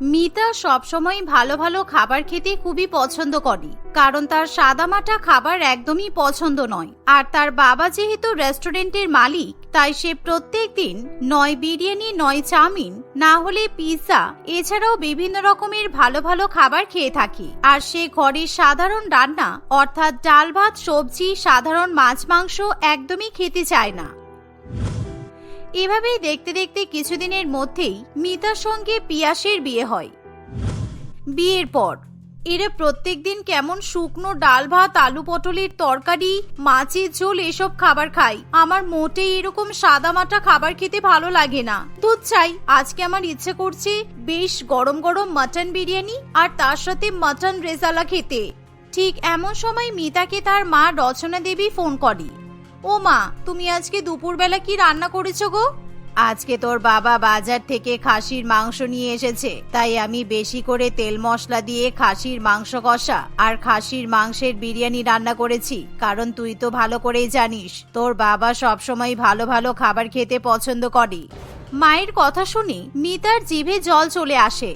মিতা সবসময় ভালো ভালো খাবার খেতে খুবই পছন্দ করে, কারণ তার সাদামাটা খাবার একদমই পছন্দ নয়। আর তার বাবা যেহেতু রেস্টুরেন্টের মালিক, তাই সে প্রত্যেক দিন নয় বিরিয়ানি, নয় চাউমিন, না হলে পিৎজা, এছাড়াও বিভিন্ন রকমের ভালো ভালো খাবার খেয়ে থাকে। আর সে ঘরের সাধারণ রান্না, অর্থাৎ ডাল ভাত, সবজি, সাধারণ মাছ মাংস একদমই খেতে চায় না। এভাবেই দেখতে দেখতে কিছুদিনের মধ্যেই মিতার সঙ্গে পিয়াসের বিয়ে হয়। বিয়ের পর, এরা প্রত্যেক দিন কেমন শুকনো ডাল ভাত, আলু পটলের তরকারি, মাছের ঝোল এসব খাবার খাই আমার মোটেই এরকম সাদামাটা খাবার খেতে ভালো লাগে না। দুধ চাই। আজকে আমার ইচ্ছে করছে বেশ গরম গরম মাটন বিরিয়ানি আর তার সাথে মাটন রেজালা খেতে। ঠিক এমন সময় মিতাকে তার মা রচনা দেবী ফোন করে। ও মা, তুমি আজকে দুপুরবেলা কি রান্না করেছ গো? আজকে তোর বাবা বাজার থেকে খাসির মাংস নিয়ে এসেছে, তাই আমি বেশি করে তেল মশলা দিয়ে খাসির মাংস কষা আর খাসির মাংসের বিরিয়ানি রান্না করেছি, কারণ তুই তো ভালো করেই জানিস, তোর বাবা সবসময় ভালো ভালো খাবার খেতে পছন্দ করে। মায়ের কথা শুনে মিতার জিভে জল চলে আসে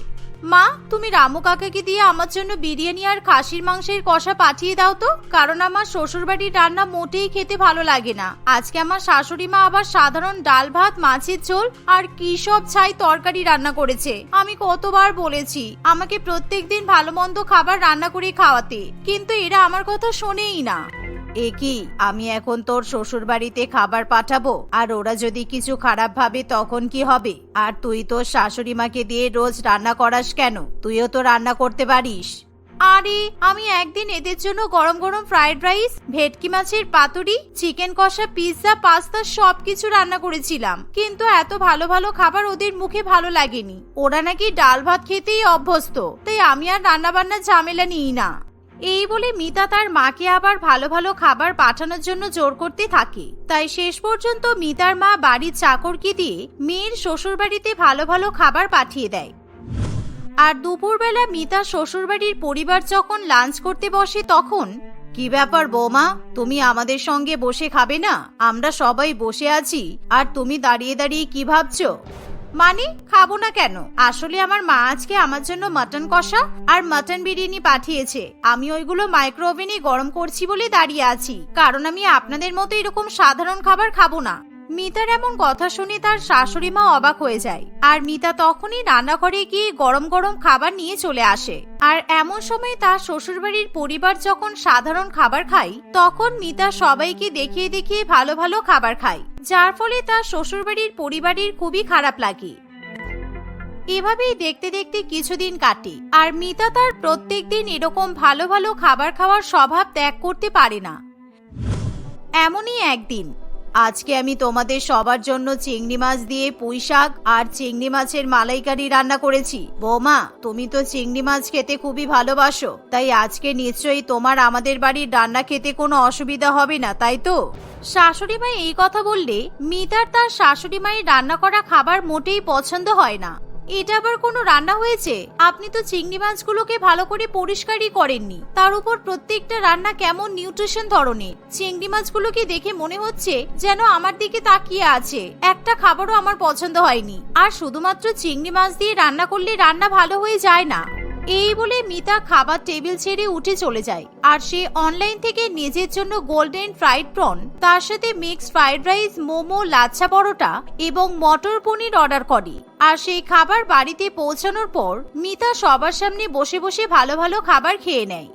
মা, তুমি রামু কাকাকে দিয়ে আমার জন্য বিরিয়ানি আর খাসির মাংসের কষা পাঠিয়ে দাও তো, কারণ আমার শ্বশুরবাড়ির রান্না মোটেই খেতে ভালো লাগে না। আজকে আমার শাশুড়ি মা আবার সাধারণ ডাল ভাত, মাছের ঝোল আর কি সব ছাই তরকারি রান্না করেছে। আমি কতবার বলেছি, আমাকে প্রত্যেকদিন ভালো মন্দ খাবার রান্না করে খাওয়াতে, কিন্তু এরা আমার কথা শোনেই না। এ কি, আমি এখন তোর শ্বশুর বাড়িতে খাবার পাঠাবো? আর ওরা যদি কিছু খারাপ ভাবে, তখন কি হবে? আর তুই তোর শাশুড়ি মাকে দিয়ে রোজ রান্না করাস কেন? তুইও তো রান্না করতে পারিস। আরে, আমি একদিন এদের জন্য গরম গরম ফ্রাইড রাইস, ভেটকি মাছের পাতুরি, চিকেন কষা পিৎজা, পাস্তা সবকিছু রান্না করেছিলাম। কিন্তু এত ভালো ভালো খাবার ওদের মুখে ভালো লাগেনি। ওরা নাকি ডাল ভাত খেতেই অভ্যস্ত। তাই আমি আর রান্না বান্নার ঝামেলা নিই না। এই বলে মিতা তার মাকে আবার ভালো ভালো খাবার পাঠানোর জন্য জোর করতে থাকে। তাই শেষ পর্যন্ত মিতার মা বাড়ির চাকরকে দিয়ে মেয়ের শ্বশুরবাড়িতে ভালো ভালো খাবার পাঠিয়ে দেয়। আর দুপুরবেলা মিতা শ্বশুরবাড়ির পরিবার যখন লাঞ্চ করতে বসে তখন, কি ব্যাপার বৌমা, তুমি আমাদের সঙ্গে বসে খাবে না? আমরা সবাই বসে আছি, আর তুমি দাঁড়িয়ে দাঁড়িয়ে কি ভাবছ? মানে খাব না কেন? আসলে আমার মা আজকে আমার জন্য মাটন কষা আর মাটন বিরিয়ানি পাঠিয়েছে। আমি ওইগুলো মাইক্রো ওভেনে গরম করছি বলে দাঁড়িয়ে আছি। কারণ আমি আপনাদের মতো এরকম সাধারণ খাবার খাব না। মিতার এমন কথা শুনে তার শাশুড়ি মা অবাক হয়ে যায়। আর মিতা তখনই রান্নাঘরে গিয়ে গরম গরম খাবার নিয়ে চলে আসে। আর এমন সময় তার শ্বশুরবাড়ির পরিবার যখন সাধারণ খাবার খায়, তখন মিতা সবাইকে দেখিয়ে দেখিয়ে ভালো ভালো খাবার খায়। যার ফলে তার শ্বশুরবাড়ির পরিবারের খুবই খারাপ লাগে। এভাবেই দেখতে দেখতে কিছুদিন কাটে। আর মিতা তার প্রত্যেক দিন এরকম ভালো ভালো খাবার খাওয়ার স্বভাব ত্যাগ করতে পারে না। এমনই একদিন আজকে আমি তোমাদের সবার জন্য চিংড়ি মাছ দিয়ে পুঁই শাক আর চিংড়ি মাছের মালাইকারি রান্না করেছি। বৌমা, তুমি তো চিংড়ি মাছ খেতে খুবই ভালোবাসো। তাই আজকে নিশ্চয়ই তোমার আমাদের বাড়ির রান্না খেতে কোনো অসুবিধা হবে না, তাই তো? শাশুড়ি মা এই কথা বললে মিতার তার শাশুড়ি মায়ের রান্না করা খাবার মোটেই পছন্দ হয় না। এটা আবার কোনো রান্না হয়েছে? আপনি তো চিংড়ি মাছগুলোকে ভালো করে পরিষ্কারই করেননি। তার উপর প্রত্যেকটা রান্না কেমন নিউট্রিশন ধরনের? চিংড়ি মাছগুলোকে দেখে মনে হচ্ছে যেন আমার দিকে তাকিয়ে আছে? একটা খাবারও আমার পছন্দ হয়নি। আর শুধুমাত্র চিংড়ি মাছ দিয়ে রান্না করলে রান্না ভালো হয়ে যায় না। এই বলে মিতা খাবার টেবিল ছেড়ে উঠে চলে যায়। আর সে অনলাইন থেকে নিজের জন্য গোল্ডেন ফ্রাইড প্রন তার সাথে mixed fried rice momo, lachha paratha এবং মটর পনির অর্ডার করে। আর সেই খাবার বাড়িতে পৌঁছানোর পর মিতা সবার সামনে বসে বসে ভালো ভালো খাবার খেয়ে নেয়।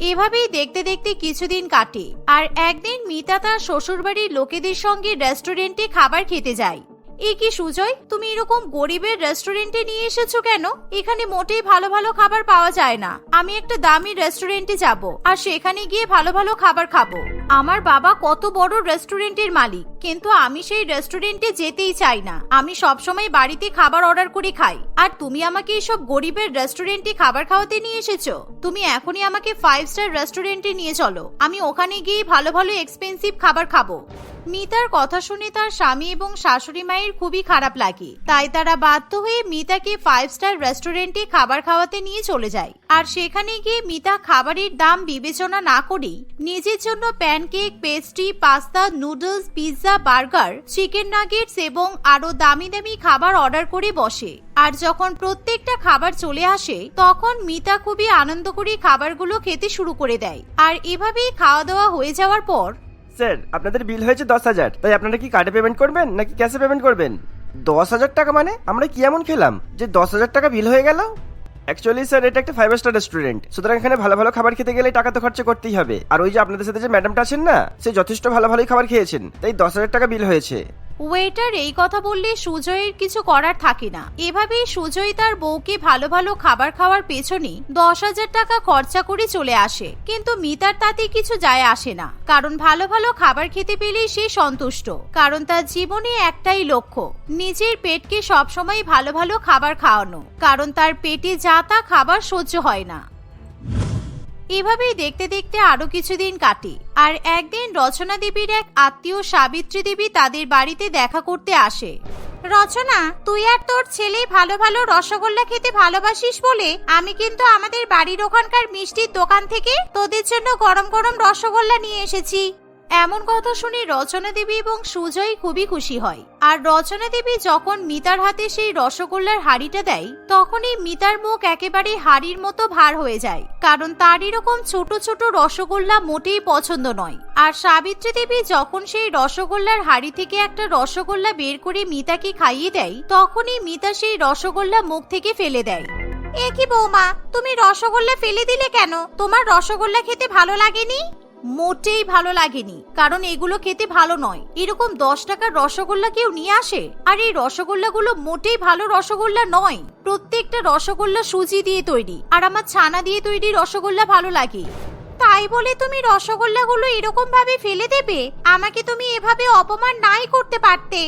এভাবেই দেখতে দেখতে কিছুদিন কাটে। আর একদিন মিতা তার শ্বশুরবাড়ির লোকেদের সঙ্গে রেস্টুরেন্টে খাবার খেতে যায়। এ কি সুজয়, তুমি এরকম গরিবের রেস্টুরেন্টে নিয়ে এসেছ কেন? এখানে মোটেই ভালো ভালো খাবার পাওয়া যায় না। আমি একটা দামি রেস্টুরেন্টে যাব, আর সেখানে গিয়ে ভালো ভালো খাবার খাব। আমার বাবা কত বড় রেস্টুরেন্টের মালিক। কিন্তু আমি সেই রেস্টুরেন্টে যেতেই চাই না। আমি সবসময় বাড়িতে খাবার অর্ডার করে খাই। আর তুমি আমাকে এইসব গরিবের রেস্টুরেন্টে খাবার খাওয়াতে নিয়ে এসেছ? তুমি এখনই আমাকে ফাইভ স্টার রেস্টুরেন্টে নিয়ে চলো। আমি ওখানে গিয়ে ভালো ভালো এক্সপেন্সিভ খাবার খাব। মিতার কথা শুনে তার স্বামী এবং শাশুড়ি মায়ের খুবই খারাপ লাগে। তাই তারা বাধ্য হয়ে মিতাকে ফাইভ স্টার রেস্টুরেন্টে খাবার খাওয়াতে নিয়ে চলে যায়। আর সেখানে গিয়ে মিতা খাবারের দাম বিবেচনা না করেই নিজের জন্য pancake pastry pasta noodles pizza burger, chicken nuggets এবং আরও দামি দামি খাবার অর্ডার করে বসে। আর যখন প্রত্যেকটা খাবার চলে আসে, তখন মিতা খুবই আনন্দ করে খাবারগুলো খেতে শুরু করে দেয়। আর এভাবেই খাওয়া দাওয়া হয়ে যাওয়ার পর স্যার, আপনাদের বিল হয়েছে দশ হাজার। তাই আপনারা কি কার্ডে পেমেন্ট করবেন নাকি ক্যাশে পেমেন্ট করবেন? দশ হাজার টাকা মানে? আমরা কি এমন খেলাম যে দশ হাজার টাকা বিল হয়ে গেল? অ্যাকচুয়ালি স্যার এটা একটা ফাইভ স্টার রেস্টুরেন্ট সুতরাং এখানে ভালো ভালো খাবার খেতে গেলে টাকা তো খরচা করতেই হবে। আর ওই যে আপনাদের সাথে যে ম্যাডামটা আছেন না, সে যথেষ্ট ভালো ভালোই খাবার খেয়েছেন। তাই দশ হাজার টাকা বিল হয়েছে। ওয়েটার এই কথা বললে সুজয়ের কিছু করার থাকে না। এভাবেই সুজয় তার বউকে ভালো ভালো খাবার খাওয়ার পেছনে দশ হাজার টাকা খরচা করে চলে আসে। কিন্তু মিতার তাতে কিছু যায় আসে না। কারণ ভালো ভালো খাবার খেতে পেলেই সে সন্তুষ্ট। কারণ তার জীবনে একটাই লক্ষ্য, নিজের পেটকে সবসময় ভালো ভালো খাবার খাওয়ানো। কারণ তার পেটে যা তা খাবার সহ্য হয় না। এভাবেই দেখতে দেখতে আরও কিছুদিন কাটে। আর একদিন রচনা দেবীর এক আত্মীয় সাবিত্রী দেবী তাদের বাড়িতে দেখা করতে আসে। রচনা, তুই আর তোর ছেলে ভালো ভালো রসগোল্লা খেতে ভালোবাসিস বলে আমি কিন্তু আমাদের বাড়ির ওখানকার মিষ্টির দোকান থেকে তোদের জন্য গরম গরম রসগোল্লা নিয়ে এসেছি। এমন কথা শুনে রচনা দেবী এবং সুজয় খুবই খুশি হয়। আর রচনা দেবী যখন মিতার হাতে সেই রসগোল্লার হাড়িটা দেয়, তখনই মিতার মুখ একেবারে হাড়ির মতো ভার হয়ে যায়। কারণ তার এরকম ছোট ছোট রসগোল্লা মোটেই পছন্দ নয়। আর সাবিত্রী দেবী যখন সেই রসগোল্লার হাড়ি থেকে একটা রসগোল্লা বের করে মিতাকে খাইয়ে দেয়, তখনই মিতা সেই রসগোল্লা মুখ থেকে ফেলে দেয়। এ কি বৌমা, তুমি রসগোল্লা ফেলে দিলে কেন? তোমার রসগোল্লা খেতে ভালো লাগেনি? মোটেই ভালো লাগেনি, কারণ এগুলো খেতে ভালো নয়। এরকম দশ টাকার রসগোল্লা কেউ নিয়ে আসে? আর এই রসগোল্লাগুলো মোটেই ভালো রসগোল্লা নয়। প্রত্যেকটা রসগোল্লা সুজি দিয়ে তৈরি, আর আমার ছানা দিয়ে তৈরি রসগোল্লা ভালো লাগে। তাই বলে তুমি রসগোল্লাগুলো এরকম ভাবে ফেলে দেবে? আমাকে তুমি এভাবে অপমান নাই করতে পারতে।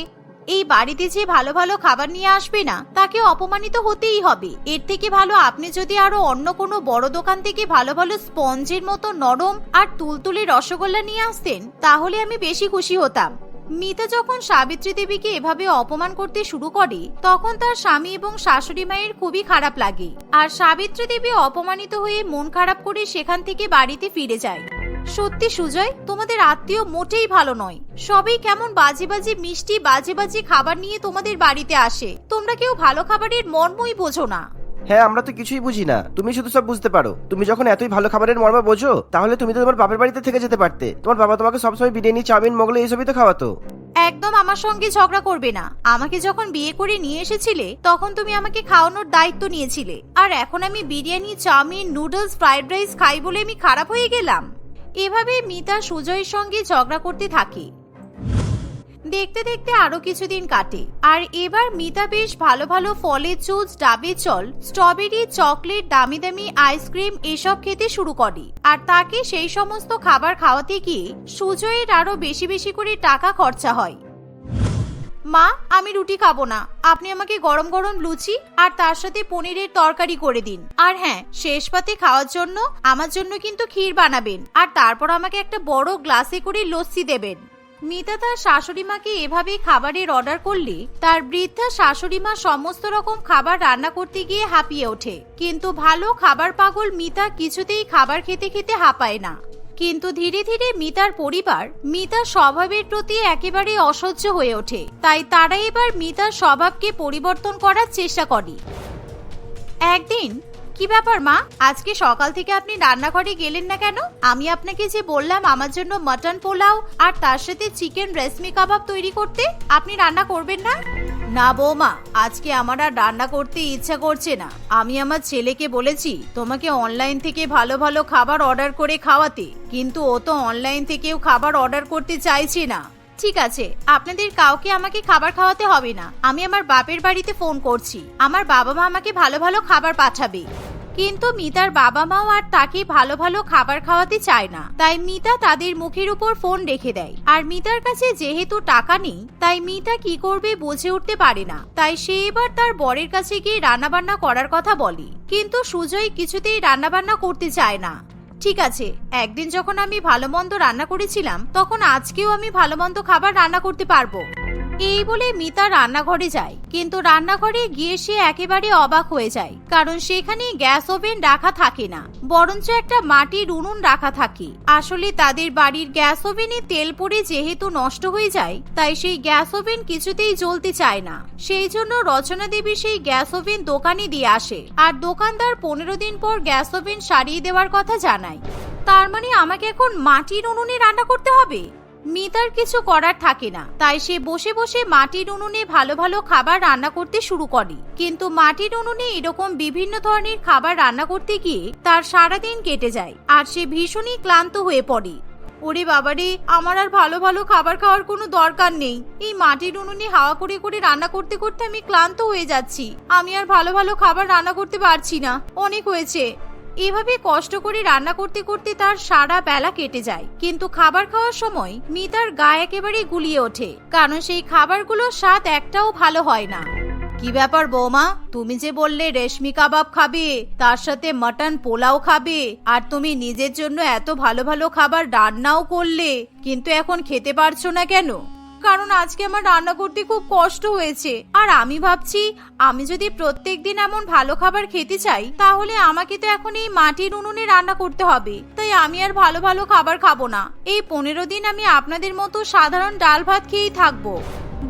এই বাড়িতে যে ভালো ভালো খাবার নিয়ে আসবে না, তাকে অপমানিত হতেই হবে। এর থেকে ভালো আপনি যদি আরও অন্য কোনো বড় দোকান থেকে ভালো ভালো স্পঞ্জের মতো নরম আর তুলতুলে রসগোল্লা নিয়ে আসতেন, তাহলে আমি বেশি খুশি হতাম। মিতা যখন সাবিত্রী দেবীকে এভাবে অপমান করতে শুরু করে, তখন তার স্বামী এবং শাশুড়ি মায়ের খুবই খারাপ লাগে। আর সাবিত্রী দেবী অপমানিত হয়ে মন খারাপ করে সেখান থেকে বাড়িতে ফিরে যায়। সত্যি সুজয়, তোমাদের আত্মীয় মোটেই ভালো নয়। সবই কেমন বাজে বাজে মিষ্টি, বাজে বাজে খাবার নিয়ে তোমাদের বাড়িতে আসে। তোমরা কেউ ভালো খাবারের মর্মই বোঝো না। হ্যাঁ আমরা তো কিছুই বুঝি না। তুমি শুধু সব বুঝতে পারো। তুমি যখন এতই ভালো খাবারের মর্ম বোঝো, তাহলে তুমি তো তোমার বাপের বাড়িতে থেকে যেতে পারতে। তোমার বাবা তোমাকে সবসময় বিরিয়ানি, চাউমিন মোগলে এইসবই তো খাওয়াতো। একদম আমার সঙ্গে ঝগড়া করবে না। আমাকে যখন বিয়ে করে নিয়ে এসেছিলে, তখন তুমি আমাকে খাওয়ানোর দায়িত্ব নিয়েছিলে। আর এখন আমি biryani, chowmein, noodles, fried rice খাই বলে আমি খারাপ হয়ে গেলাম। এভাবে মিতা সুজয়ের সঙ্গে ঝগড়া করতে থাকে। দেখতে দেখতে আরও কিছুদিন কাটে। আর এবার মিতা বেশ ভালো ভালো ফলের জুস, ডাবের জল, স্ট্রবেরি, চকলেট, দামি দামি আইসক্রিম এসব খেতে শুরু করে। আর তাকে সেই সমস্ত খাবার খাওয়াতে গিয়ে সুজয়ের আরও বেশি বেশি করে টাকা খরচা হয়। মা, আমি রুটি খাব না। আপনি আমাকে গরম গরম লুচি আর তার সাথে পনিরের তরকারি করে দিন। আর হ্যাঁ শেষ পাতে খাওয়ার জন্য আমার জন্য কিন্তু ক্ষীর বানাবেন। আর তারপর আমাকে একটা বড় গ্লাসে করে লস্যি দেবেন। মিতা তার শাশুড়ি মাকে এভাবে খাবারের অর্ডার করলে, তার বৃদ্ধা শাশুড়ি মা সমস্ত রকম খাবার রান্না করতে গিয়ে হাঁপিয়ে ওঠে। কিন্তু ভালো খাবার পাগল মিতা কিছুতেই খাবার খেতে খেতে হাঁপায় না। কিন্তু ধীরে ধীরে মিতার পরিবার, মিতার স্বভাবের প্রতি একেবারে অসহ্য হয়ে ওঠে। তাই তারা এবার মিতার স্বভাবকে পরিবর্তন করার চেষ্টা করে। একদিন কি ব্যাপার, মা? আজকে সকাল থেকে আপনি রান্নাঘরে গেলেন না কেন? আমি আপনাকে যে বললাম আমার জন্য মটন পোলাও আর তার সাথে চিকেন রেশমি কাবাব তৈরি করতে, আপনি রান্না করবেন না? না বৌমা, আজকে আমার আর রান্না করতে ইচ্ছা করছে না। আমি আমার ছেলেকে বলেছি, তোমাকে অনলাইন থেকে ভালো ভালো খাবার অর্ডার করে খাওয়াতে। কিন্তু ও তো অনলাইন থেকেও খাবার অর্ডার করতে চাইছে না। ঠিক আছে, আপনাদের কাউকে আমাকে খাবার খাওয়াতে হবে না। আমি আমার বাপের বাড়িতে ফোন করছি। আমার বাবা মা আমাকে ভালো ভালো খাবার পাঠাবে। কিন্তু মিতার বাবা মাও আর তাকে ভালো ভালো খাবার খাওয়াতে চায় না। তাই মিতা তাদের মুখের উপর ফোন রেখে দেয়। আর মিতার কাছে যেহেতু টাকা নেই, তাই মিতা কি করবে বুঝে উঠতে পারে না। তাই সে এবার তার বরের কাছে গিয়ে রান্নাবান্না করার কথা বলে। কিন্তু সুজয় কিছুতেই রান্নাবান্না করতে চায় না। ঠিক আছে, একদিন যখন আমি ভালো মন্দ রান্না করেছিলাম, তখন আজকেও আমি ভালো মন্দ খাবার রান্না করতে পারব। এই বলে মিতা রান্নাঘরে যায়, কিন্তু রান্নাঘরে গিয়ে সে একেবারে অবাক হয়ে যায়, কারণ সেখানে গ্যাস ওভেন রাখা থাকে না, বরঞ্চ একটা মাটির উনুন রাখা থাকে। আসলে তাদের বাড়ির গ্যাস ওভেনে তেল পড়ে যেহেতু নষ্ট হয়ে যায়, তাই সেই গ্যাস ওভেন কিছুতেই জ্বলতে চায় না। সেই জন্য রচনা দেবী সেই গ্যাস ওভেন দোকানে দিয়ে আসে, আর দোকানদার পনেরো দিন পর গ্যাস ওভেন সারিয়ে দেওয়ার কথা জানায়। তার মানে আমাকে এখন মাটির উনুনে রান্না করতে হবে? মিতার কিছু করার থাকে না। তাই সে বসে বসে মাটির উনুনে ভালো ভালো খাবার রান্না করতে শুরু করে। কিন্তু মাটির উনুনে এরকম বিভিন্ন ধরনের খাবার রান্না করতে গিয়ে তার সারাদিন কেটে যায় আর সে ভীষণই ক্লান্ত হয়ে পড়ে। ওরে বাবারে, আমার আর ভালো ভালো খাবার খাওয়ার কোনো দরকার নেই। এই মাটির উনুনে হাওয়া করে করে রান্না করতে করতে আমি ক্লান্ত হয়ে যাচ্ছি। আমি আর ভালো ভালো খাবার রান্না করতে পারছি না। অনেক হয়েছে। এভাবে কষ্ট করে রান্না করতে করতে তার সারা বেলা কেটে যায়। কিন্তু খাবার খাওয়ার সময় মিতার গা একেবারে গুলিয়ে ওঠে, কারণ সেই খাবারগুলোর স্বাদ একটাও ভালো হয় না। কি ব্যাপার বৌমা? তুমি যে বললে রেশমি কাবাব খাবে, তার সাথে মটন পোলাও খাবে, আর তুমি নিজের জন্য এত ভালো ভালো খাবার রান্নাও করলে, কিন্তু এখন খেতে পারছ না কেন? কারণ আজকে আমার রান্না করতে খুব কষ্ট হয়েছে। আর আমি ভাবছি, আমি যদি প্রত্যেক দিন এমন ভালো খাবার খেতে চাই, তাহলে আমাকে তো এখন এই মাটির উনুনে রান্না করতে হবে। তাই আমি আর ভালো ভালো খাবার খাব না। এই পনেরো দিন আমি আপনাদের মতো সাধারণ ডাল ভাত খেয়েই থাকব।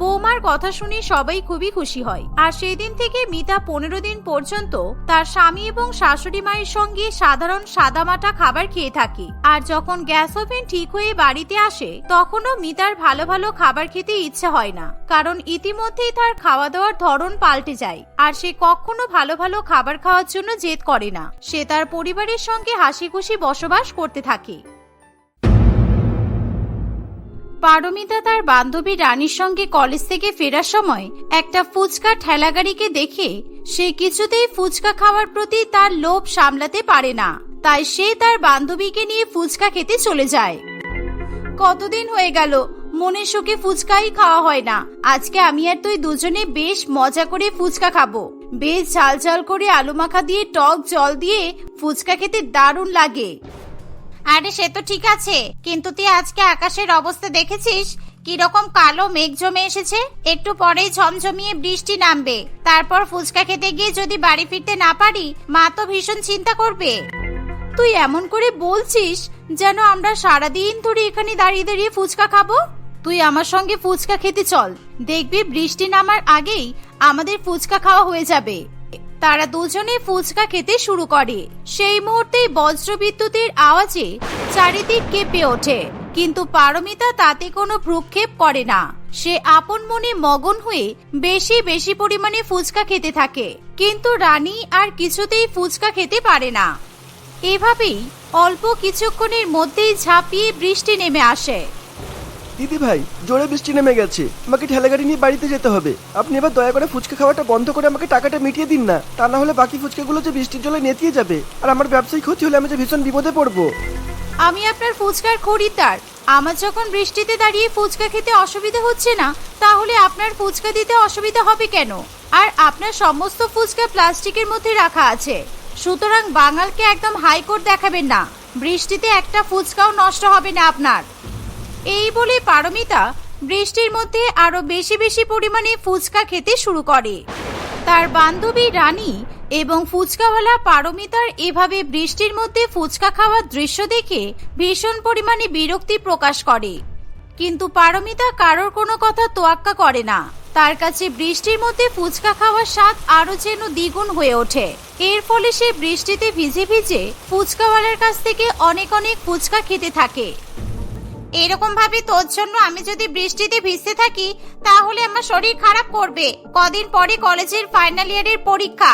বৌমার কথা শুনে সবাই খুবই খুশি হয়। আর সেই দিন থেকে মিতা পনেরো দিন পর্যন্ত তার স্বামী এবং শাশুড়ি মায়ের সঙ্গে সাধারণ সাদামাটা খাবার খেয়ে থাকে। আর যখন গ্যাস ওভেন ঠিক হয়ে বাড়িতে আসে, তখনও মিতার ভালো ভালো খাবার খেতে ইচ্ছে হয় না। কারণ ইতিমধ্যেই তার খাওয়া দাওয়ার ধরন পাল্টে যায়, আর সে কখনো ভালো ভালো খাবার খাওয়ার জন্য জেদ করে না। সে তার পরিবারের সঙ্গে হাসি খুশি বসবাস করতে থাকে। পারমিতা তার বান্ধবী রানীর সঙ্গে কলেজ থেকে ফেরার সময় একটা ফুচকা ঠেলাগাড়িকে দেখে সে কিছুতেই ফুচকা খাওয়ার প্রতি তার লোভ সামলাতে পারে না। তাই সে তার বান্ধবীকে নিয়ে ফুচকা খেতে চলে যায়। কতদিন হয়ে গেল মনের সুখে ফুচকাই খাওয়া হয় না। আজকে আমি আর তুই দুজনে বেশ মজা করে ফুচকা খাব। বেশ ঝাল ঝাল করে আলু মাখা দিয়ে টক জল দিয়ে ফুচকা খেতে দারুণ লাগে। আরে সে তো ঠিক আছে। কিন্তু তুই আজকে আকাশের অবস্থা দেখেছিস? কীরকম কালো মেঘ জমে এসেছে। একটু পরেই ঝমঝমিয়ে বৃষ্টি নামবে। তারপর ফুচকা খেতে গিয়ে যদি বাড়ি ফিরতে না পারি, মা তো ভীষণ চিন্তা করবে। তুই এমন করে বলছিস যেন আমরা সারাদিন ধরে এখানে দাঁড়িয়ে দাঁড়িয়ে ফুচকা খাব? তুই আমার সঙ্গে ফুচকা খেতে চল। দেখবি বৃষ্টি নামার আগেই আমাদের ফুচকা খাওয়া হয়ে যাবে। তারা দুজনে ফুচকা খেতে শুরু করে। সেই মুহূর্তেই বজ্রবিদ্যুতের আওয়াজে চারিদিক কেঁপে ওঠে। কিন্তু পারমিতা তাতে কোনো ভ্রুক্ষেপ করে না। সে আপন মনে মগন হয়ে বেশি বেশি পরিমাণে ফুচকা খেতে থাকে। কিন্তু রানী আর কিছুতেই ফুচকা খেতে পারে না। এভাবেই অল্প কিছুক্ষণের মধ্যেই ঝাঁপিয়ে বৃষ্টি নেমে আসে। দিদি ভাই, জোরে বৃষ্টি নেমে গেছে। আমাকে ঠেলাগাড়ি নিয়ে বাড়িতে যেতে হবে। আপনি এবার দয়া করে ফুচকা খাওয়াটা বন্ধ করে আমাকে টাকাটা মিটিয়ে দিন না। তা না হলে বাকি ফুচকাগুলো যে বৃষ্টির জলে নেতিয়ে যাবে। আর আমার ব্যবসায়িক ক্ষতি হলে আমি যে ভীষণ বিপদে পড়ব। আমি আপনার ফুচকার খরিদ্দার। আমার যখন বৃষ্টিতে দাঁড়িয়ে ফুচকা খেতে অসুবিধা হচ্ছে না, তাহলে আপনার ফুচকা দিতে অসুবিধা হবে কেন? আর আপনার সমস্ত ফুচকা প্লাস্টিকের মধ্যে রাখা আছে। সুতরাং বাঙালকে একদম হাইকোর্ট দেখাবেন না। বৃষ্টিতে একটা ফুচকাও নষ্ট হবে না আপনার। এই বলে পারমিতা বৃষ্টির মধ্যে আরও বেশি বেশি পরিমাণে ফুচকা খেতে শুরু করে। তার বান্ধবী রানী এবং ফুচকাওয়ালা পারমিতার এভাবে বৃষ্টির মধ্যে ফুচকা খাওয়ার দৃশ্য দেখে ভীষণ পরিমাণে বিরক্তি প্রকাশ করে। কিন্তু পারমিতা কারোর কোনো কথা তোয়াক্কা করে না। তার কাছে বৃষ্টির মধ্যে ফুচকা খাওয়ার স্বাদ আরও যেন দ্বিগুণ হয়ে ওঠে। এর ফলে সে বৃষ্টিতে ভিজে ভিজে ফুচকাওয়ালার কাছ থেকে অনেক অনেক ফুচকা খেতে থাকে। এরকম ভাবে তোর জন্য আমি যদি বৃষ্টিতে ভিজতে থাকি, তাহলে আমার শরীর খারাপ করবে। কদিন পরে কলেজের ফাইনাল ইয়ারের পরীক্ষা।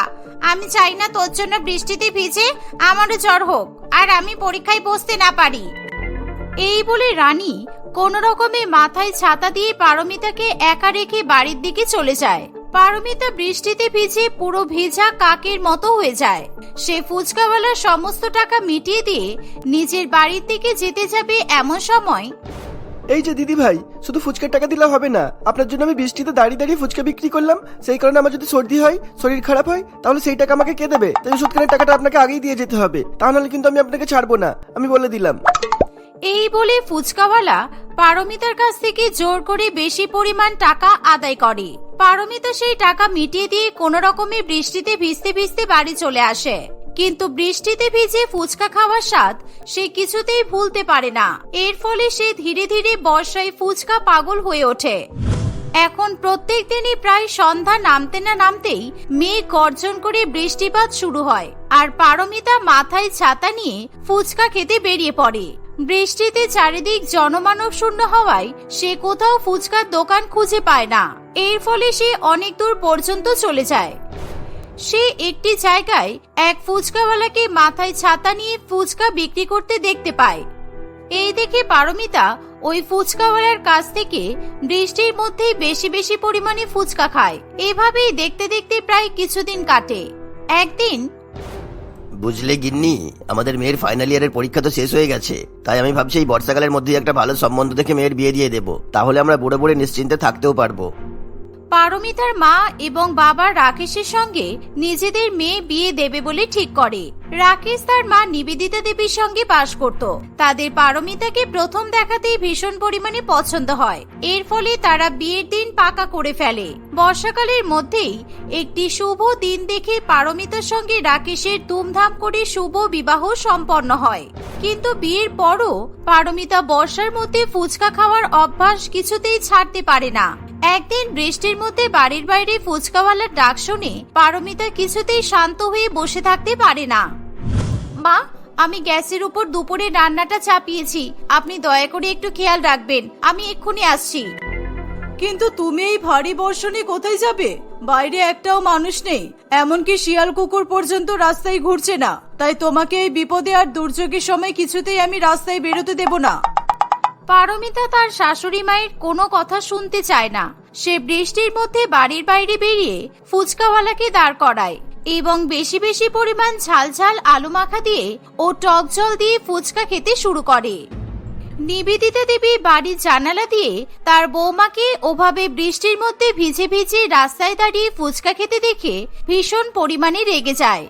আমি চাই না তোর জন্য বৃষ্টিতে ভিজে আমারও জ্বর হোক, আর আমি পরীক্ষায় বসতে না পারি। এই বলে রানী কোন রকমে মাথায় ছাতা দিয়ে পারমিতাকে একা রেখে বাড়ির দিকে চলে যায়। পারমিতা বৃষ্টিতে ভিজে পুরো ভেজা কাকের মতো হয়ে যায়। সে ফুচকাওয়ালার সমস্ত টাকা মিটিয়ে দিয়ে নিজের বাড়ির দিকে যেতে যাবে এমন সময়। এই যে দিদি ভাই, শুধু ফুচকার টাকা দিলে হবে না, আপনার জন্য আমি বৃষ্টিতে দাঁড়িয়ে দাঁড়িয়ে ফুচকা বিক্রি করলাম, সেই কারণে আমার যদি সর্দি হয়, শরীর খারাপ হয়, তাহলে সেই টাকা আমাকে কে দেবে? তাই ওষুধ কেনার টাকাটা আপনাকে আগেই দিয়ে যেতে হবে, তা নাহলে কিন্তু আমি আপনাকে ছাড়বো না, আমি বলে দিলাম। এই বলে ফুচকাওয়ালা পারমিতার কাছ থেকে জোর করে বেশি পরিমাণ টাকা আদায় করে। পারমিতা সেই টাকা মিটিয়ে দিয়ে কোনো রকমে বৃষ্টিতে ভিজতে ভিজতে বাড়ি চলে আসে। কিন্তু বৃষ্টিতে ভিজে ফুচকা খাওয়ার স্বাদ সে কিছুতেই ভুলতে পারে না। এর ফলে সে ধীরে ধীরে বর্ষায় ফুচকা পাগল হয়ে ওঠে। এখন প্রত্যেক দিনই প্রায় সন্ধ্যা নামতে না নামতেই মেঘ গর্জন করে বৃষ্টিপাত শুরু হয়। আর পারমিতা মাথায় ছাতা নিয়ে ফুচকা খেতে বেরিয়ে পড়ে। বৃষ্টিতে চারিদিক জনমানব শূন্য হওয়ায় সে কোথাও ফুচকার দোকান খুঁজে পায় না। এর ফলে সে অনেক দূর পর্যন্ত চলে যায়। সে একটি জায়গায় এক ফুচকাওয়ালাকে মাথায় ছাতা নিয়ে ফুচকা বিক্রি করতে দেখতে পায়। এই দেখে পারমিতা ওই ফুচকাওয়ালার কাছ থেকে বৃষ্টির মধ্যেই বেশি বেশি পরিমাণে ফুচকা খায়। এভাবেই দেখতে দেখতে প্রায় কিছুদিন কাটে। একদিন বুঝলে গিন্নি, আমাদের মেয়ের ফাইনাল ইয়ারের পরীক্ষা তো শেষ হয়ে গেছে, তাই আমি ভাবছি এই বর্ষাকালের মধ্যেই একটা ভালো সম্বন্ধ দেখে মেয়ের বিয়ে দিয়ে দেবো, তাহলে আমরা বুড়ো বুড়ে নিশ্চিন্তে থাকতেও পারব। পারমিতার মা এবং বাবা রাকেশের সঙ্গে নিজেদের মেয়ে বিয়ে দেবে বলে ঠিক করে। রাকেশ তার মা নিবেদিতা দেবীর সঙ্গে বাস করত। তাদের পারমিতাকে প্রথম দেখাতেই ভীষণ পরিমাণে পছন্দ হয়। এর ফলে তারা বিয়ের দিন পাকা করে ফেলে। বর্ষাকালের মধ্যেই একটি শুভ দিন দেখে পারমিতার সঙ্গে রাকেশের ধুমধাম করে শুভ বিবাহ সম্পন্ন হয়। কিন্তু বিয়ের পরও পারমিতা বর্ষার মধ্যে ফুচকা খাওয়ার অভ্যাস কিছুতেই ছাড়তে পারে না। একদিন বৃষ্টির মধ্যে বাড়ির বাইরে ফুচকাওয়ালার ডাক শুনে পারমিতা কিছুতেই শান্ত হয়ে বসে থাকতে পারে না। মা, আমি গ্যাসের উপর দুপুরে রান্নাটা চাপিয়েছি। আপনি দয়া করে একটু খেয়াল রাখবেন। আমি এক্ষুনি আসছি। কিন্তু তুমি এই ভারী বর্ষণে কোথায় যাবে? বাইরে একটাও মানুষ নেই। এমনকি শিয়াল কুকুর পর্যন্ত রাস্তায় ঘুরছে না। তাই তোমাকে এই বিপদে আর দুর্যোগের সময় কিছুতেই আমি রাস্তায় বেরোতে দেব না। পারমিতা তার শাশুড়ি মায়ের কোনো কথা শুনতে চায় না। সে বৃষ্টির মধ্যে বাড়ির বাইরে বেরিয়ে ফুচকাওয়ালাকে দাঁড় করায় এবং বেশি বেশি পরিমাণ ঝাল ঝাল আলু মাখা দিয়ে ও টক জল দিয়ে ফুচকা খেতে শুরু করে। নিবেদিতা দেবী বাড়ির জানালা দিয়ে তার বৌমাকে ওভাবে বৃষ্টির মধ্যে ভিজে ভিজে রাস্তায় দাঁড়িয়ে ফুচকা খেতে দেখে ভীষণ পরিমাণে রেগে যায়।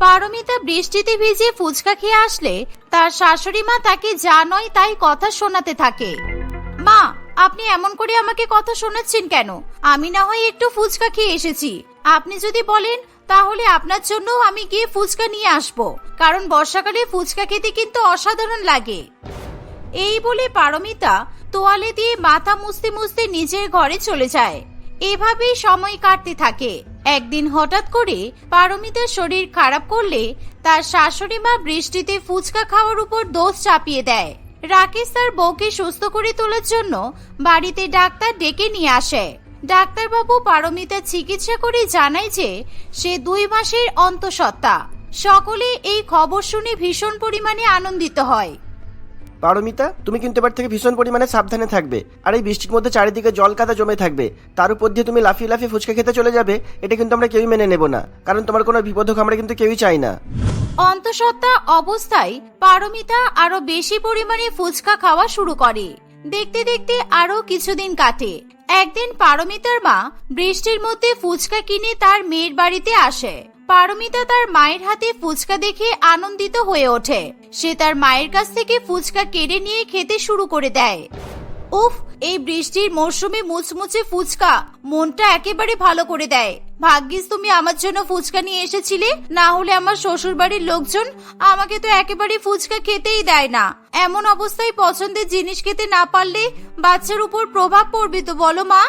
পারমিতা বৃষ্টিতে ভিজে ফুচকা খেয়ে আসলে তার শাশুড়ি মা তাকে যা নয় তাই কথা শোনাতে থাকে। মা, আপনি এমন করে আমাকে কথা শোনাচ্ছেন কেন? আমি না হয় একটু ফুচকা খেয়ে এসেছি। আপনি যদি বলেন, তাহলে আপনার জন্য আমি গিয়ে ফুচকা নিয়ে আসব। কারণ বর্ষাকালে ফুচকা খেতে কিন্তু অসাধারণ লাগে। এই বলে পারমিতা তোয়ালে দিয়ে মাথা মুছতে মুছতে নিজের ঘরে চলে যায়। এভাবেই সময় কাটতে থাকে। একদিন হঠাৎ করে পারমিতার শরীর খারাপ করলে তার শাশুড়ি মা বৃষ্টিতে ফুচকা খাওয়ার উপর দোষ চাপিয়ে দেয়। রাকেশ তার বউকে সুস্থ করে তোলার জন্য বাড়িতে ডাক্তার ডেকে নিয়ে আসে। ডাক্তারবাবু পারমিতা চিকিৎসা করে জানায় যে সে দুই মাসের অন্তঃসত্ত্বা। সকলে এই খবর শুনে ভীষণ পরিমাণে আনন্দিত হয়। পারমিতা, তুমি কিন্তু এবার থেকে ভীষণ পরিমাণে সাবধানে থাকবে। আর এই বৃষ্টির মধ্যে চারিদিকে জল কাদা জমে থাকবে। তার উপর দিয়ে তুমি লাফিয়ে লাফিয়ে ফুচকা খেতে চলে যাবে, এটা কিন্তু আমরা কেউই মেনে নেব না। কারণ তোমার কোনো বিপদ হোক আমরা কিন্তু কেউই চাই না। অন্তঃসত্ত্বা অবস্থায় পারমিতা আরও বেশি পরিমাণে ফুচকা খাওয়া শুরু করে। দেখতে দেখতে আরও কিছুদিন কাটে। একদিন পারমিতার মা বৃষ্টির মধ্যে ফুচকা কিনে তার মেয়ের বাড়িতে আসে। পারমিতা তার মায়ের হাতে ফুচকা দেখে আনন্দিত হয়ে ওঠে। সে তার মায়ের কাছ থেকে ফুচকা কেড়ে নিয়ে খেতে শুরু করে দেয়। উফ, এই বৃষ্টির মরশুমে মুচমুচে ফুচকা। মনটা একেবারে ভালো করে দেয়। ভাগ্যিস তুমি আমার জন্য ফুচকা নিয়ে এসেছিলে, না হলে আমার শ্বশুর বাড়ির লোকজন আমাকে তো একেবারে ফুচকা খেতেই দেয় না। এমন অবস্থায় পছন্দের জিনিস খেতে না পারলে বাচ্চার উপর প্রভাব পড়বে তো বলো মা।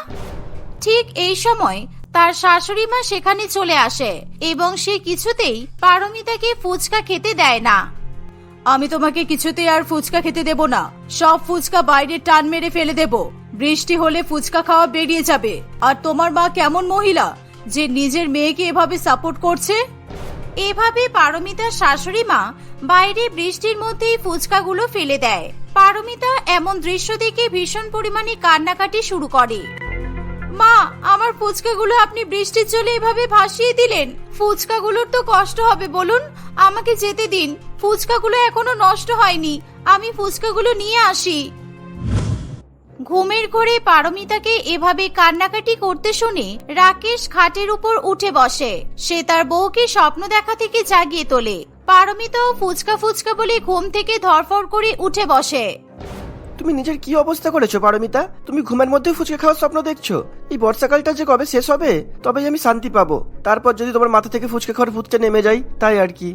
ঠিক এই সময় তার শাশুড়ি মা সেখানে চলে আসে এবং সে কিছুতেই পারমিতাকে ফুচকা খেতে দেয় না। আমি তোমাকে কিছুতেই আর ফুচকা খেতে দেব না। সব ফুচকা বাইরে টান মেরে ফেলে দেব। বৃষ্টি হলে ফুচকা খাওয়া বেরিয়ে যাবে। আর তোমার মা কেমন মহিলা? যে নিজের মেয়েকে এভাবে সাপোর্ট করছে? এভাবে পারমিতার শাশুড়ি মা বাইরে বৃষ্টির মধ্যেই ফুচকাগুলো ফেলে দেয়। পারমিতা এমন দৃশ্য দেখে ভীষণ পরিমাণে কান্নাকাটি শুরু করে। মা, আমার ফুচকাগুলো আপনি বৃষ্টির জলে এভাবে ভাসিয়ে দিলেন। ফুচকাগুলোর তো কষ্ট হবে, বলুন। আমাকে যেতে দিন। ফুচকাগুলো এখনও নষ্ট হয়নি। আমি ফুচকাগুলো নিয়ে আসি। ঘুমের ঘোরে পারমিতাকে এভাবে কান্নাকাটি করতে শুনে রাকেশ খাটের উপর উঠে বসে। সে তার বউকে স্বপ্ন দেখা থেকে জাগিয়ে তোলে। পারমিতাও ফুচকা ফুচকা বলে ঘুম থেকে ধরফর করে উঠে বসে। তুমি নিজের কি অবস্থা করেছ, পারমিতা? তুমি ঘুমের মধ্যে ফুচকা খাওয়ার স্বপ্ন দেখছ। এই বর্ষাকালটা যে কবে শেষ হবে, তবেই আমি শান্তি পাবো। তারপর যদি তোমার মাথা থেকে ফুচকা খাওয়ার ভূতটা নেমে যায়, তাই আর কি।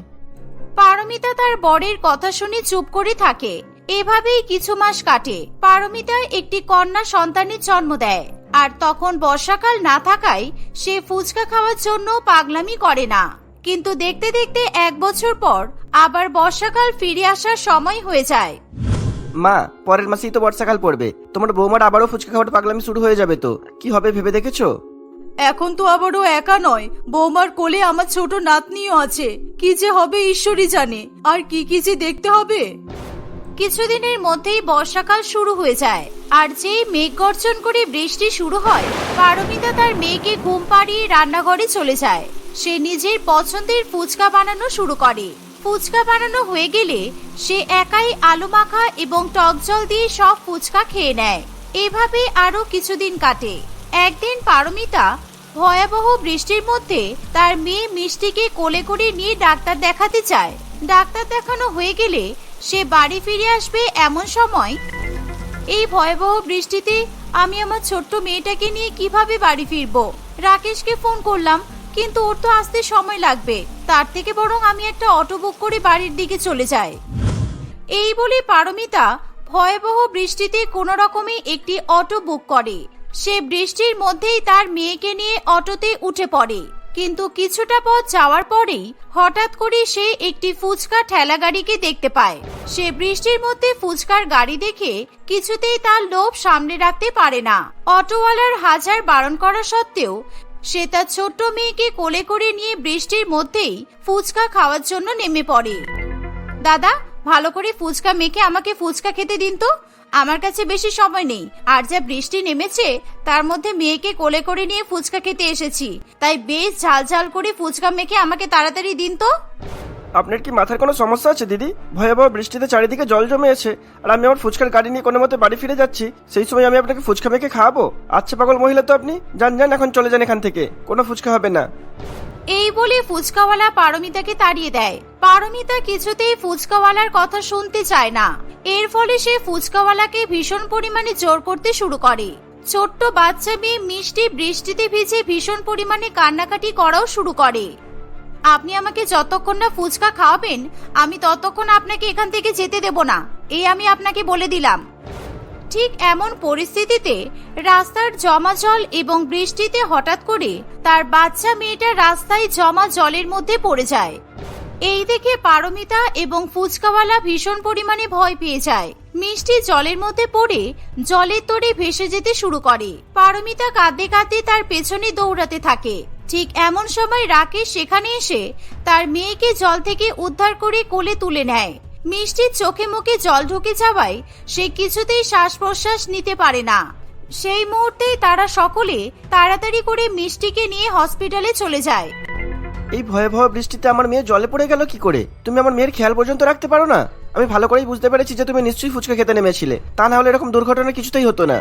পারমিতা তার বরের কথা শুনে চুপ করে থাকে। এভাবেই কিছু মাস কাটে। পারমিতা একটি কন্যা সন্তানের জন্ম দেয়। আর তখন বর্ষাকাল না থাকায় সে ফুচকা খাওয়ার জন্য পাগলামি করে না। কিন্তু দেখতে দেখতে এক বছর পর আবার বর্ষাকাল ফিরে আসার সময় হয়ে যায়। মা, পরের মাসেই তো বর্ষাকাল পড়বে। তোমার বৌমার আবারও ফুচকা খাওয়ার পাগলামি শুরু হয়ে যাবে তো। কি হবে ভেবে দেখেছ? এখন তো আবারও একা নয়, বৌমার কোলে আমার ছোট নাতনিও আছে। কি যে হবে ঈশ্বরই জানে, আর কি কি যে দেখতে হবে? কিছুদিনের মধ্যেই বর্ষাকাল শুরু হয়ে যায়, আর যেই মেঘ গর্জন করে বৃষ্টি শুরু হয়, পারমিতা তার মেয়েকে ঘুম পাড়িয়ে রান্নাঘরে চলে যায়। সে নিজের পছন্দের ফুচকা বানানো শুরু করে। ফুচকা বানানো হয়ে গেলে সে একাই আলু মাখা এবং টক জল দিয়ে সব ফুচকা খেয়ে নেয়। এভাবে আরও কিছুদিন কাটে। একদিন পারমিতা ভয়াবহ বৃষ্টির মধ্যে তার মেয়ে মিষ্টিকে কোলে করে নিয়ে ডাক্তার দেখাতে চায়। ডাক্তার দেখানো হয়ে গেলে সে বাড়ি ফিরে আসবে এমন সময়, এই ভয়াবহ বৃষ্টিতে আমি আমার ছোট্ট মেয়েটাকে নিয়ে কীভাবে বাড়ি ফিরবো? রাকেশকে ফোন করলাম কিন্তু ওর তো আসতে সময় লাগবে। তার থেকে বরং আমি একটা অটো বুক করে বাড়ির দিকে চলে যাই। এই বলে পারমিতা ভয়াবহ বৃষ্টিতে কোনো রকমে একটি অটো বুক করে। সে বৃষ্টির মধ্যেই তার মেয়েকে নিয়ে অটোতে উঠে পড়ে। কিন্তু কিছুটা পথ যাওয়ার পরেই হঠাৎ করে সে একটি ফুচকা ঠেলা গাড়িকে দেখতে পায়। সে বৃষ্টির মধ্যে ফুচকার গাড়ি দেখে কিছুতেই তার লোভ সামনে রাখতে পারে না। অটোওয়ালার হাজার বারণ করা সত্ত্বেও সে তার ছোট্ট মেয়েকে কোলে করে নিয়ে বৃষ্টির মধ্যেই ফুচকা খাওয়ার জন্য নেমে পড়ে। দাদা, ভালো করে ফুচকা মেখে আমাকে ফুচকা খেতে দিন তো। আমার কাছে বেশি সময় নেই। আর যা বৃষ্টি নেমেছে, তার মধ্যে মেয়েকে কোলে করে নিয়ে ফুচকা খেতে এসেছি। তাই বেশ ঝাল ঝাল করে ফুচকা মেখে আমাকে তাড়াতাড়ি দিন তো। আপনার কি মাথার কোনো সমস্যা আছে, দিদি? ভয়াবহ বৃষ্টিতে চারিদিকে জল জমে আছে আর আমি আমার ফুচকার গাড়ি নিয়ে কোনো মতে বাড়ি ফিরে যাচ্ছি, সেই সময় আমি আপনাকে ফুচকা মেখে খাওয়াবো? আচ্ছা পাগল মহিলা তো আপনি, যান যান, এখন চলে যান এখান থেকে। কোনো ফুচকা হবে না। এই বলে ফুচকাওয়ালা পারমিতাকে তাড়িয়ে দেয়। পারমিতা কিছুতেই ফুচকাওয়ালার কথা শুনতে চায় না। এর ফলে সে ফুচকাওয়ালাকে ভীষণ পরিমাণে জোর করতে শুরু করে। ছোট্ট বাচ্চা মেয়ে মিষ্টি বৃষ্টিতে ভিজে ভীষণ পরিমাণে কান্নাকাটি করাও শুরু করে। আপনি আমাকে যতক্ষণ না ফুচকা খাওয়াবেন, আমি ততক্ষণ আপনাকে এখান থেকে যেতে দেব না। এই আমি আপনাকে বলে দিলাম। ঠিক এমন পরিস্থিতিতে রাস্তার জমা জল এবং বৃষ্টিতে হঠাৎ করে তার বাচ্চা মেয়েটা রাস্তায় জমা জলের মধ্যে পড়ে যায়। এই দেখে পারমিতা এবং ফুচকাওয়ালা ভীষণ পরিমাণে ভয় পেয়ে যায়। মিষ্টি জলের মধ্যে পড়ে জলের তোড়ে ভেসে যেতে শুরু করে। পারমিতা কাঁদতে কাঁদতে তার পেছনে দৌড়াতে থাকে। ঠিক এমন সময় রাকেশ সেখানে এসে তার মেয়েকে জল থেকে উদ্ধার করে কোলে তুলে নেয়। মিষ্টির চোখে মুখে জল ঢুকে যাওয়ায় সে কিছুতেই শ্বাস প্রশ্বাস নিতে পারে না। সেই মুহূর্তেই তারা সকলে তাড়াতাড়ি করে মিষ্টিকে নিয়ে হসপিটালে চলে যায়। এই ভয়াবহ বৃষ্টিতে আমার মেয়ে জলে পড়ে গেল কি করে? তুমি আমার মেয়ের খেয়াল পর্যন্ত রাখতে পারো না? আমি ভালো করেই বুঝতে পেরেছি যে তুমি নিশ্চয়ই ফুচকা খেতে নেমেছিলে। তা না হলে এরকম দুর্ঘটনা কিছুতেই হতো না।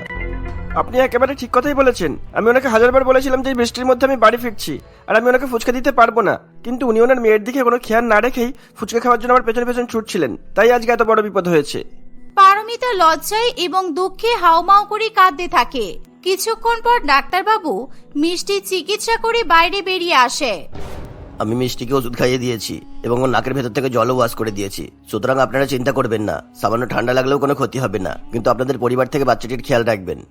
আপনি একেবারে ঠিক কথাই বলেছেন। আমি ওনাকে হাজারবার বলেছিলাম যে বৃষ্টির মধ্যে আমি বাড়ি ফিরছি, আর আমি ওনাকে ফুচকা দিতে পারব না। কিন্তু উনি ওনার মেয়ের দিকে কোনো খেয়াল না রেখেই ফুচকা খাওয়ার জন্য আমার পেছন পেছন ছুটছিলেন। তাই আজকে এত বড় বিপদ হয়েছে। পারমিতা লজ্জায় এবং দুঃখে হাউমাউ করে কাঁদতে থাকে। কিছুক্ষণ পর ডাক্তারবাবু মিষ্টি চিকিৎসা করে বাইরে বেরিয়ে আসে। আমি মিষ্টিকে ওষুধ খাইয়ে দিয়েছি এবং ওর নাকের ভেতর থেকে জলও ওয়াশ করে দিয়েছি। সুতরাং আপনারা চিন্তা করবেন না। সামান্য ঠান্ডা লাগলেও কোনো ক্ষতি হবে না। কিন্তু আপনাদের পরিবার থেকে বাচ্চাটির খেয়াল রাখবেন।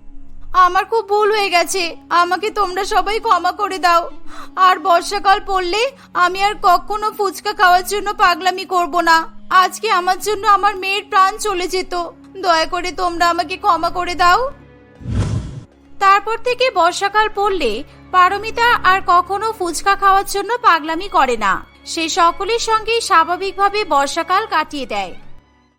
আমার খুব ভুল হয়ে গেছে। আমাকে তোমরা সবাই ক্ষমা করে দাও। আর বর্ষাকাল পড়লে আমি আর কখনো ফুচকা খাওয়ার জন্য পাগলামি করব না। আজকে আমার জন্য আমার মেয়ের প্রাণ চলে যেত। দয়া করে তোমরা আমাকে ক্ষমা করে দাও। তারপর থেকে বর্ষাকাল পড়লে পারমিতা আর কখনো ফুচকা খাওয়ার জন্য পাগলামি করে না। সে সকলের সঙ্গেই স্বাভাবিকভাবে বর্ষাকাল কাটিয়ে দেয়।